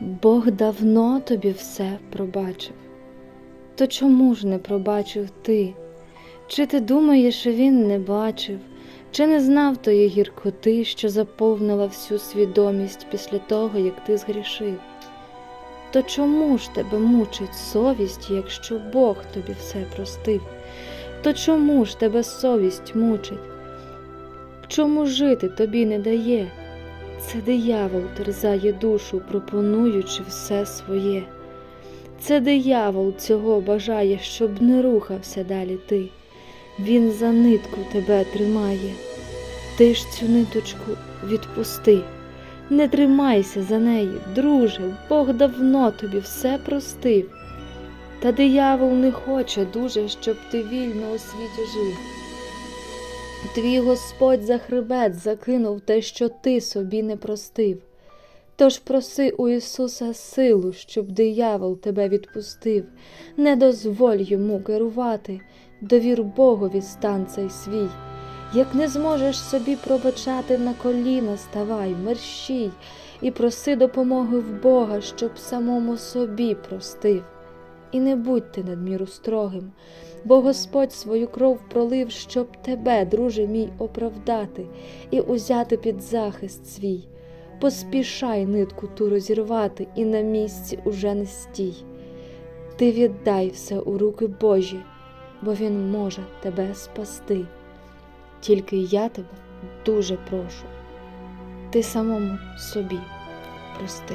Бог давно тобі все пробачив. То чому ж не пробачив ти? Чи ти думаєш, він не бачив, чи не знав тої гіркоти, що заповнила всю свідомість після того, як ти згрішив? То чому ж тебе мучить совість, якщо Бог тобі все простив? То чому ж тебе совість мучить? Чому жити тобі не дає? Це диявол терзає душу, пропонуючи все своє. Це диявол цього бажає, щоб не рухався далі ти. Він за нитку тебе тримає. Ти ж цю ниточку відпусти. Не тримайся за неї, друже, Бог давно тобі все простив. Та диявол не хоче дуже, щоб ти вільно у світі жив. Твій Господь за хребет закинув те, що ти собі не простив. Тож проси у Ісуса силу, щоб диявол тебе відпустив, не дозволь йому керувати, довір Богові стан цей свій. Як не зможеш собі пробачати, на коліна ставай, мерщій, і проси допомоги в Бога, щоб самому собі простив. І не будь ти надміру строгим, бо Господь свою кров пролив, щоб тебе, друже мій, оправдати і узяти під захист свій. Поспішай нитку ту розірвати і на місці уже не стій. Ти віддай все у руки Божі, бо Він може тебе спасти. Тільки я тебе дуже прошу, ти самому собі прости.